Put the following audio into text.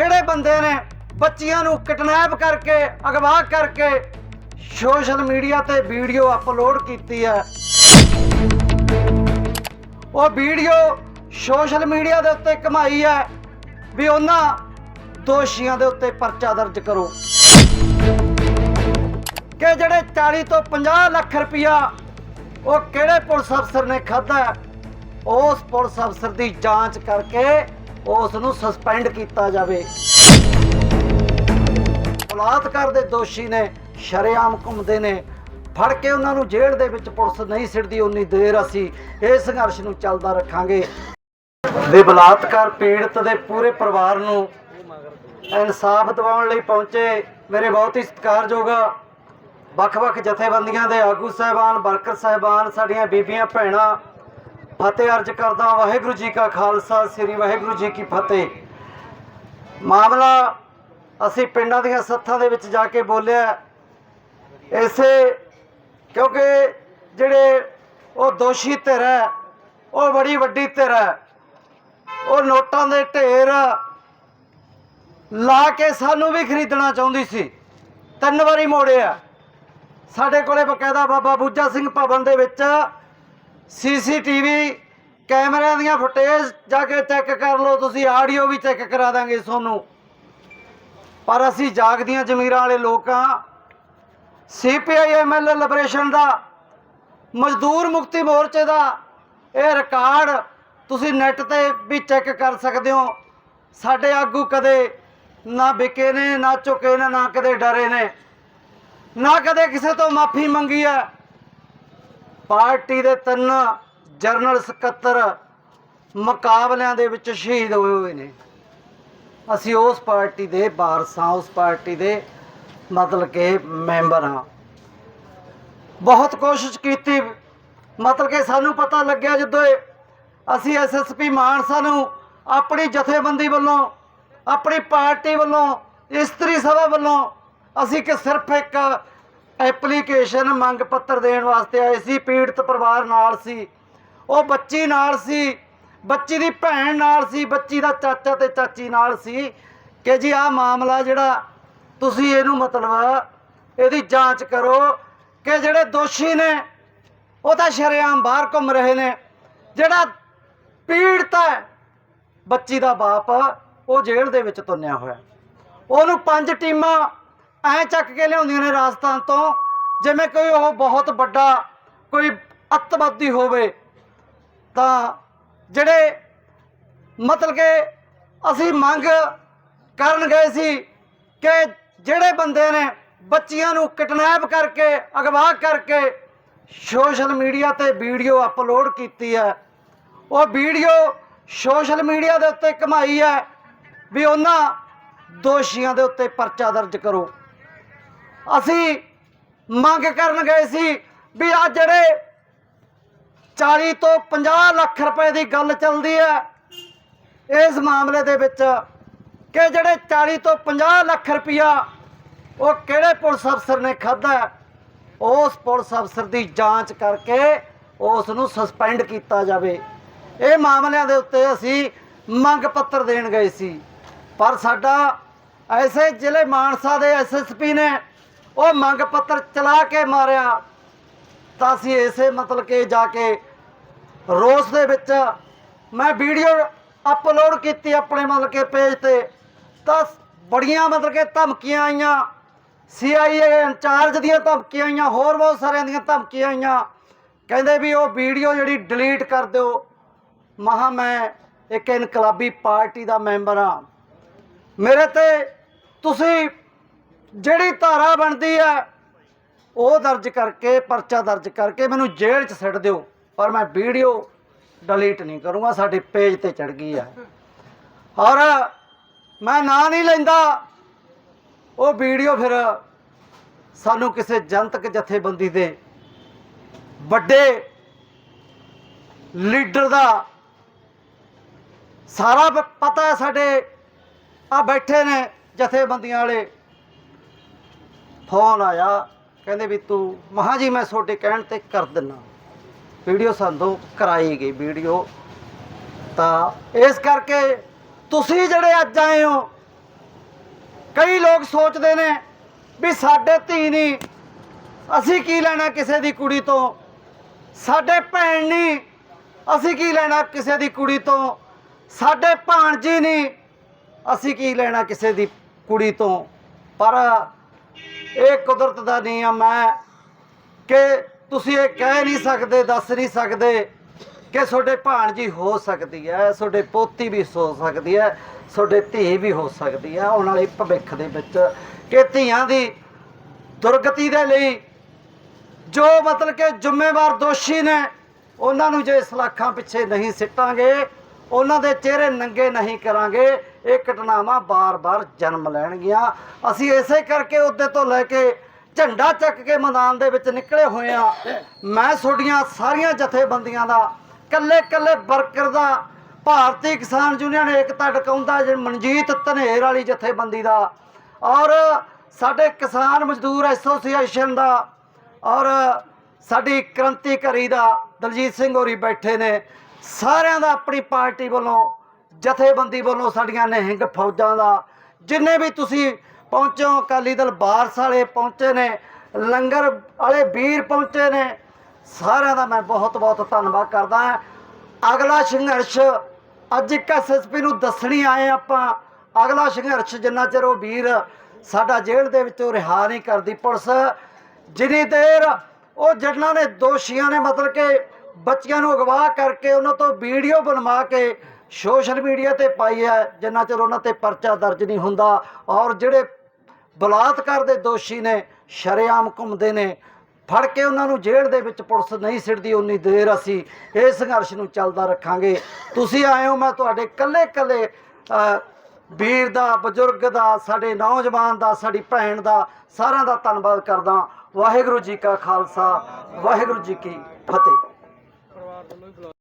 ਜਿਹੜੇ ਬੰਦੇ ਨੇ ਬੱਚੀਆਂ ਨੂੰ ਕਿਡਨੈਪ ਕਰਕੇ, ਅਗਵਾ ਕਰਕੇ ਸੋਸ਼ਲ ਮੀਡੀਆ ਤੇ ਵੀਡੀਓ ਅਪਲੋਡ ਕੀਤੀ ਹੈ। ਉਹ ਵੀਡੀਓ ਸੋਸ਼ਲ ਮੀਡੀਆ ਦੇ ਉੱਤੇ ਕਮਾਈ ਹੈ ਵੀ ਉਹਨਾਂ ਦੋਸ਼ੀਆਂ ਦੇ ਉੱਤੇ ਪਰਚਾ ਦਰਜ ਕਰੋ। ਕਿ ਜਿਹੜੇ 40 ਤੋਂ 50 ਲੱਖ ਰੁਪਇਆ ਉਹ ਕਿਹੜੇ ਪੁਲਿਸ ਅਫਸਰ ਨੇ ਖਾਧਾ ਉਸ ਪੁਲਿਸ ਅਫਸਰ ਦੀ ਜਾਂਚ ਕਰਕੇ ਉਸ ਨੂੰ ਸਸਪੈਂਡ ਕੀਤਾ ਜਾਵੇ। ਬਲਾਤਕਾਰ ਦੇ ਦੋਸ਼ੀ ਨੇ ਸ਼ਰੇਆਮ ਘੁੰਮਦੇ ਨੇ। ਫੜ ਕੇ ਉਹਨਾਂ ਨੂੰ ਜੇਲ੍ਹ ਦੇ ਵਿੱਚ ਪੁਲਿਸ ਨਹੀਂ ਸਿੱਟਦੀ ਉਨੀ ਦੇਰ ਅਸੀਂ ਇਹ ਸੰਘਰਸ਼ ਨੂੰ ਚੱਲਦਾ ਰੱਖਾਂਗੇ। ਦੇ ਬਲਾਤਕਾਰ ਪੀੜਤ ਦੇ ਪੂਰੇ ਪਰਿਵਾਰ ਨੂੰ ਇਨਸਾਫ ਦਿਵਾਉਣ ਲਈ ਪਹੁੰਚੇ। ਮੇਰੇ ਬਹੁਤ ਹੀ ਸਤਿਕਾਰਯੋਗ ਵੱਖ-ਵੱਖ ਜਥੇਬੰਦੀਆਂ ਦੇ ਆਗੂ ਸਹਿਬਾਨ, ਵਰਕਰ ਸਹਿਬਾਨ, ਸਾਡੀਆਂ ਬੀਬੀਆਂ, ਭੈਣਾਂ ਫਤਿਹ ਅਰਜ ਕਰਦਾ ਵਾਹਿਗੁਰੂ ਜੀ ਕਾ ਖਾਲਸਾ, ਸ੍ਰੀ ਵਾਹਿਗੁਰੂ ਜੀ ਕੀ ਫਤਿਹ। ਮਾਮਲਾ ਅਸੀਂ ਪਿੰਡਾਂ ਦੀਆਂ ਸੱਥਾਂ ਦੇ ਵਿੱਚ ਜਾ ਕੇ ਬੋਲਿਆ। ਇਸੇ ਕਿਉਂਕਿ ਜਿਹੜੇ ਉਹ ਦੋਸ਼ੀ ਧਿਰ ਹੈ, ਉਹ ਬੜੀ ਵੱਡੀ ਧਿਰ ਹੈ। ਉਹ ਨੋਟਾਂ ਦੇ ਢੇਰ ਲਾ ਕੇ ਸਾਨੂੰ ਵੀ ਖਰੀਦਣਾ ਚਾਹੁੰਦੀ ਸੀ। ਤਿੰਨ ਵਾਰੀ ਮੋੜਿਆ। ਸਾਡੇ ਕੋਲੇ ਬਕਾਇਦਾ ਬਾਬਾ ਬੂਜਾ ਸਿੰਘ ਭਵਨ ਦੇ ਵਿੱਚ ਸੀਸੀਟੀਵੀ ਕੈਮਰਿਆਂ ਦੀਆਂ ਫੁਟੇਜ ਜਾ ਕੇ ਚੈੱਕ ਕਰ ਲਓ, ਤੁਸੀਂ ਆਡੀਓ ਵੀ ਚੈੱਕ ਕਰਾ ਦਾਂਗੇ ਤੁਹਾਨੂੰ ਪਰ ਅਸੀਂ ਜਾਗਦੀਆਂ ਜ਼ਮੀਰਾਂ ਵਾਲੇ ਲੋਕਾਂ ਸੀਪੀਆਈ ਐਮਐਲਏ ਲਿਬਰੇਸ਼ਨ ਦਾ, ਮਜ਼ਦੂਰ ਮੁਕਤੀ ਮੋਰਚੇ ਦਾ ਇਹ ਰਿਕਾਰਡ ਤੁਸੀਂ ਨੈਟ ਤੇ ਵੀ ਚੈੱਕ ਕਰ ਸਕਦੇ ਹੋ। ਸਾਡੇ ਆਗੂ ਕਦੇ ਨਾ ਵਿਕੇ ਨੇ, ਨਾ ਝੁਕੇ ਨੇ, ਨਾ ਕਦੇ ਡਰੇ ਨੇ। ਨਾ ਕਦੇ ਕਿਸੇ ਤੋਂ ਮਾਫੀ ਮੰਗੀ ਹੈ। ਪਾਰਟੀ ਦੇ ਤਿੰਨ ਜਰਨਲ ਸਕੱਤਰ ਮੁਕਾਬਲਿਆਂ ਦੇ ਵਿੱਚ ਸ਼ਹੀਦ ਹੋਏ ਹੋਏ ਨੇ। ਅਸੀਂ ਉਸ ਪਾਰਟੀ ਦੇ ਵਾਰਸ ਹਾਂ ਉਸ ਪਾਰਟੀ ਦੇ ਮਤਲਬ ਕਿ ਮੈਂਬਰ ਹਾਂ। ਬਹੁਤ ਕੋਸ਼ਿਸ਼ ਕੀਤੀ। ਮਤਲਬ ਕਿ ਸਾਨੂੰ ਪਤਾ ਲੱਗਿਆ ਜਦੋਂ ਇਹ ਅਸੀਂ ਐਸਐਸਪੀ ਮਾਨਸਾ ਨੂੰ ਆਪਣੀ ਜਥੇਬੰਦੀ ਵੱਲੋਂ, ਆਪਣੀ ਪਾਰਟੀ ਵੱਲੋਂ, ਇਸਤਰੀ ਸਭਾ ਵੱਲੋਂ ਅਸੀਂ ਕਿ ਸਿਰਫ ਇੱਕ ਐਪਲੀਕੇਸ਼ਨ ਮੰਗ ਪੱਤਰ ਦੇਣ ਵਾਸਤੇ ਆਏ ਸੀ, ਪੀੜਤ ਪਰਿਵਾਰ ਨਾਲ ਸੀ। ਉਹ ਬੱਚੀ ਨਾਲ ਸੀ, ਬੱਚੀ ਦੀ ਭੈਣ ਨਾਲ ਸੀ, ਬੱਚੀ ਦਾ ਚਾਚਾ ਤੇ ਚਾਚੀ ਨਾਲ ਸੀ। ਕਿ ਜੀ ਆਹ ਮਾਮਲਾ ਜਿਹੜਾ ਤੁਸੀਂ ਇਹਨੂੰ ਮਤਲਬ ਇਹਦੀ ਜਾਂਚ ਕਰੋ ਕਿ ਜਿਹੜੇ ਦੋਸ਼ੀ ਨੇ, ਉਹ ਤਾਂ ਸ਼ਰੇਆਮ ਬਾਹਰ ਘੁੰਮ ਰਹੇ ਨੇ। ਜਿਹੜਾ ਪੀੜਤ ਹੈ, ਬੱਚੀ ਦਾ ਬਾਪ ਉਹ ਜੇਲ੍ਹ ਦੇ ਵਿੱਚ ਤੁੰਨਿਆ ਹੋਇਆ। ਉਹਨੂੰ ਪੰਜ ਟੀਮਾਂ ਐ ਚੱਕ ਕੇ ਲਿਆਉਂਦੀਆਂ ਨੇ ਰਾਜਸਥਾਨ ਤੋਂ, ਜਿਵੇਂ ਕੋਈ ਉਹ ਬਹੁਤ ਵੱਡਾ ਕੋਈ ਅੱਤਵਾਦੀ ਹੋਵੇ, ਤਾਂ ਜਿਹੜੇ ਮਤਲਬ ਕਿ ਅਸੀਂ ਮੰਗ ਕਰਨ ਗਏ ਸੀ ਕਿ ਜਿਹੜੇ ਬੰਦੇ ਨੇ ਬੱਚੀਆਂ ਨੂੰ ਕਿਡਨੈਪ ਕਰਕੇ ਅਗਵਾ ਕਰਕੇ ਸੋਸ਼ਲ ਮੀਡੀਆ ਤੇ ਵੀਡੀਓ ਅਪਲੋਡ ਕੀਤੀ ਹੈ। ਉਹ ਵੀਡੀਓ ਸੋਸ਼ਲ ਮੀਡੀਆ ਦੇ ਉੱਤੇ ਕਮਾਈ ਹੈ ਵੀ ਉਹਨਾਂ ਦੋਸ਼ੀਆਂ ਦੇ ਉੱਤੇ ਪਰਚਾ ਦਰਜ ਕਰੋ। ਅਸੀਂ ਮੰਗ ਕਰਨ ਗਏ ਸੀ ਵੀ ਆ ਜਿਹੜੇ 40 ਤੋਂ 50 ਲੱਖ ਰੁਪਏ ਦੀ ਗੱਲ ਚੱਲਦੀ ਹੈ, ਇਸ ਮਾਮਲੇ ਦੇ ਵਿੱਚ ਕਿ ਜਿਹੜੇ 40 ਤੋਂ 50 ਲੱਖ ਰੁਪਇਆ ਉਹ ਕਿਹੜੇ ਪੁਲਿਸ ਅਫਸਰ ਨੇ ਖਾਧਾ ਉਸ ਪੁਲਿਸ ਅਫਸਰ ਦੀ ਜਾਂਚ ਕਰਕੇ ਉਸ ਨੂੰ ਸਸਪੈਂਡ ਕੀਤਾ ਜਾਵੇ। ਇਹ ਮਾਮਲਿਆਂ ਦੇ ਉੱਤੇ ਅਸੀਂ ਮੰਗ ਪੱਤਰ ਦੇਣ ਗਏ ਸੀ। ਪਰ ਸਾਡਾ ਐਸੇ ਜ਼ਿਲ੍ਹੇ ਮਾਨਸਾ ਦੇ ਐਸਐਸਪੀ ਨੇ ਉਹ ਮੰਗ ਪੱਤਰ ਚਲਾ ਕੇ ਮਾਰਿਆ। ਤਾਂ ਅਸੀਂ ਇਸੇ ਮਤਲਬ ਕਿ ਜਾ ਕੇ ਰੋਸ ਦੇ ਵਿੱਚ ਮੈਂ ਵੀਡੀਓ ਅਪਲੋਡ ਕੀਤੀ ਆਪਣੇ ਮਤਲਬ ਕਿ ਪੇਜ ਤੇ। ਤਾਂ ਬੜੀਆਂ ਮਤਲਬ ਕਿ ਧਮਕੀਆਂ ਆਈਆਂ। ਸੀਆਈਏ ਇੰਚਾਰਜ ਦੀਆਂ ਧਮਕੀਆਂ ਆਈਆਂ, ਹੋਰ ਬਹੁਤ ਸਾਰਿਆਂ ਦੀਆਂ ਧਮਕੀਆਂ ਆਈਆਂ। ਕਹਿੰਦੇ ਵੀ ਉਹ ਵੀਡੀਓ ਜਿਹੜੀ ਡਿਲੀਟ ਕਰ ਦਿਓ। ਮਹਾ ਮੈਂ ਇੱਕ ਇਨਕਲਾਬੀ ਪਾਰਟੀ ਦਾ ਮੈਂਬਰ ਹਾਂ। ਮੇਰੇ ਤੇ ਤੁਸੀਂ ਜਿਹੜੀ ਧਾਰਾ ਬਣਦੀ ਹੈ ਉਹ ਦਰਜ ਕਰਕੇ, ਪਰਚਾ ਦਰਜ ਕਰਕੇ ਮੈਨੂੰ ਜੇਲ੍ਹ 'ਚ ਸਿੱਟ ਦਿਓ। ਪਰ ਮੈਂ ਵੀਡੀਓ ਡਿਲੀਟ ਨਹੀਂ ਕਰੂੰਗਾ, ਸਾਡੇ ਪੇਜ ਤੇ ਚੜ ਗਈ ਹੈ ਔਰ ਮੈਂ ਨਾਂ ਨਹੀਂ ਲੈਂਦਾ। ਉਹ ਵੀਡੀਓ ਫਿਰ ਸਾਨੂੰ ਕਿਸੇ ਜਨਤਕ ਜਥੇਬੰਦੀ ਦੇ ਵੱਡੇ ਲੀਡਰ ਦਾ ਸਾਰਾ ਪਤਾ ਹੈ ਸਾਡੇ ਆ ਬੈਠੇ ਨੇ ਜਥੇਬੰਦੀਆਂ ਵਾਲੇ। ਫੋਨ ਆਇਆ, ਕਹਿੰਦੇ ਵੀ ਤੂੰ, ਮਹਾ ਜੀ ਮੈਂ ਤੁਹਾਡੇ ਕਹਿਣ ਤੇ ਕਰ ਦਿੰਨਾ। ਵੀਡੀਓ ਸਾਨੂੰ ਕਰਾਈ ਗਈ, ਵੀਡੀਓ। ਤਾਂ ਇਸ ਕਰਕੇ ਤੁਸੀਂ ਜਿਹੜੇ ਅੱਜ ਆਏ ਹੋ, ਕਈ ਲੋਕ ਸੋਚਦੇ ਨੇ ਵੀ ਸਾਡੇ ਧੀ ਨਹੀਂ ਅਸੀਂ ਕੀ ਲੈਣਾ ਕਿਸੇ ਦੀ ਕੁੜੀ ਤੋਂ? ਸਾਡੇ ਭੈਣ ਨਹੀਂ ਅਸੀਂ ਕੀ ਲੈਣਾ ਕਿਸੇ ਦੀ ਕੁੜੀ ਤੋਂ? ਸਾਡੇ ਭਾਣਜੀ ਨਹੀਂ ਅਸੀਂ ਕੀ ਲੈਣਾ ਕਿਸੇ ਦੀ ਕੁੜੀ ਤੋਂ? ਪਰ ਇਹ ਕੁਦਰਤ ਦਾ ਨਿਯਮ ਹੈ ਕਿ ਤੁਸੀਂ ਇਹ ਕਹਿ ਨਹੀਂ ਸਕਦੇ, ਦੱਸ ਨਹੀਂ ਸਕਦੇ ਕਿ ਤੁਹਾਡੇ ਭਾਣਜੀ ਹੋ ਸਕਦੀ ਹੈ, ਤੁਹਾਡੇ ਪੋਤੀ ਵੀ ਹੋ ਸਕਦੀ ਹੈ, ਤੁਹਾਡੇ ਧੀ ਵੀ ਹੋ ਸਕਦੀ ਹੈ। ਆਉਣ ਵਾਲੇ ਭਵਿੱਖ ਦੇ ਵਿੱਚ ਕਿ ਧੀਆਂ ਦੀ ਦੁਰਗਤੀ ਦੇ ਲਈ ਜੋ ਮਤਲਬ ਕਿ ਜ਼ਿੰਮੇਵਾਰ ਦੋਸ਼ੀ ਨੇ, ਉਹਨਾਂ ਨੂੰ ਜੇ ਸਲਾਖਾਂ ਪਿੱਛੇ ਨਹੀਂ ਸਿੱਟਾਂਗੇ, ਉਹਨਾਂ ਦੇ ਚਿਹਰੇ ਨੰਗੇ ਨਹੀਂ ਕਰਾਂਗੇ ਇਹ ਘਟਨਾਵਾਂ ਬਾਰ-ਬਾਰ ਜਨਮ ਲੈਣਗੀਆਂ। ਅਸੀਂ ਇਸੇ ਕਰਕੇ ਉਹਦੇ ਤੋਂ ਲੈ ਕੇ ਝੰਡਾ ਚੱਕ ਕੇ ਮੈਦਾਨ ਦੇ ਵਿੱਚ ਨਿਕਲੇ ਹੋਏ ਆ ਮੈਂ ਤੁਹਾਡੀਆਂ ਸਾਰੀਆਂ ਜਥੇਬੰਦੀਆਂ ਦਾ ਕੱਲੇ-ਕੱਲੇ ਵਰਕਰ ਦਾ, ਭਾਰਤੀ ਕਿਸਾਨ ਯੂਨੀਅਨ ਏਕਤਾ ਟਿਕਾਉਂਦਾ ਜੇ ਮਨਜੀਤ ਧਨੇਰ ਵਾਲੀ ਜਥੇਬੰਦੀ ਦਾ ਔਰ ਸਾਡੇ ਕਿਸਾਨ ਮਜ਼ਦੂਰ ਐਸੋਸੀਏਸ਼ਨ ਦਾ ਔਰ ਸਾਡੀ ਕ੍ਰਾਂਤੀਕਾਰੀ ਦਾ ਦਲਜੀਤ ਸਿੰਘ ਹੋਰੀ ਬੈਠੇ ਨੇ। ਸਾਰਿਆਂ ਦਾ ਆਪਣੀ ਪਾਰਟੀ ਵੱਲੋਂ ਜਥੇਬੰਦੀ ਵੱਲੋਂ ਸਾਡੀਆਂ ਨਿਹੰਗ ਫੌਜਾਂ ਦਾ, ਜਿੰਨੇ ਵੀ ਤੁਸੀਂ ਪਹੁੰਚੋ, ਅਕਾਲੀ ਦਲ ਬਾਰਸ ਵਾਲੇ ਪਹੁੰਚੇ ਨੇ, ਲੰਗਰ ਵਾਲੇ ਵੀਰ ਪਹੁੰਚੇ ਨੇ, ਸਾਰਿਆਂ ਦਾ ਮੈਂ ਬਹੁਤ ਬਹੁਤ ਧੰਨਵਾਦ ਕਰਦਾ ਹਾਂ। ਅਗਲਾ ਸੰਘਰਸ਼, ਅੱਜ ਇੱਕ ਐਸਐਸਪੀ ਨੂੰ ਦੱਸਣੀ ਆਏ ਆਪਾਂ। ਅਗਲਾ ਸੰਘਰਸ਼, ਜਿੰਨਾ ਚਿਰ ਉਹ ਵੀਰ ਸਾਡਾ ਜੇਲ੍ਹ ਦੇ ਵਿੱਚੋਂ ਰਿਹਾ ਨਹੀਂ ਕਰਦੀ ਪੁਲਿਸ, ਜਿੰਨੀ ਦੇਰ ਉਹ ਜਿਨ੍ਹਾਂ ਨੇ ਦੋਸ਼ੀਆਂ ਨੇ ਮਤਲਬ ਕਿ ਬੱਚਿਆਂ ਨੂੰ ਅਗਵਾ ਕਰਕੇ ਉਹਨਾਂ ਤੋਂ ਵੀਡੀਓ ਬਣਵਾ ਕੇ ਸੋਸ਼ਲ ਮੀਡੀਆ ਤੇ ਪਾਈ ਹੈ, ਜਿੰਨਾ ਚਿਰ ਉਹਨਾਂ ਤੇ ਪਰਚਾ ਦਰਜ ਨਹੀਂ ਹੁੰਦਾ। ਔਰ ਜਿਹੜੇ ਬਲਾਤਕਾਰ ਦੇ ਦੋਸ਼ੀ ਨੇ, ਸ਼ਰੇਆਮ ਘੁੰਮਦੇ ਨੇ, ਫੜ ਕੇ ਉਹਨਾਂ ਨੂੰ ਜੇਲ੍ਹ ਦੇ ਵਿੱਚ ਪੁਲਿਸ ਨਹੀਂ ਸਿੱਟਦੀ, ਉਨੀ ਦੇਰ ਅਸੀਂ ਇਹ ਸੰਘਰਸ਼ ਨੂੰ ਚੱਲਦਾ ਰੱਖਾਂਗੇ। ਤੁਸੀਂ ਆਏ ਹੋ, ਮੈਂ ਤੁਹਾਡੇ ਕੱਲੇ ਕੱਲੇ ਵੀਰ ਦਾ, ਬਜ਼ੁਰਗ ਦਾ, ਸਾਡੇ ਨੌਜਵਾਨ ਦਾ, ਸਾਡੀ ਭੈਣ ਦਾ, ਸਾਰਿਆਂ ਦਾ ਧੰਨਵਾਦ ਕਰਦਾ। ਵਾਹਿਗੁਰੂ ਜੀ ਕਾ ਖਾਲਸਾ, ਵਾਹਿਗੁਰੂ ਜੀ ਕੀ ਫਤਿਹ।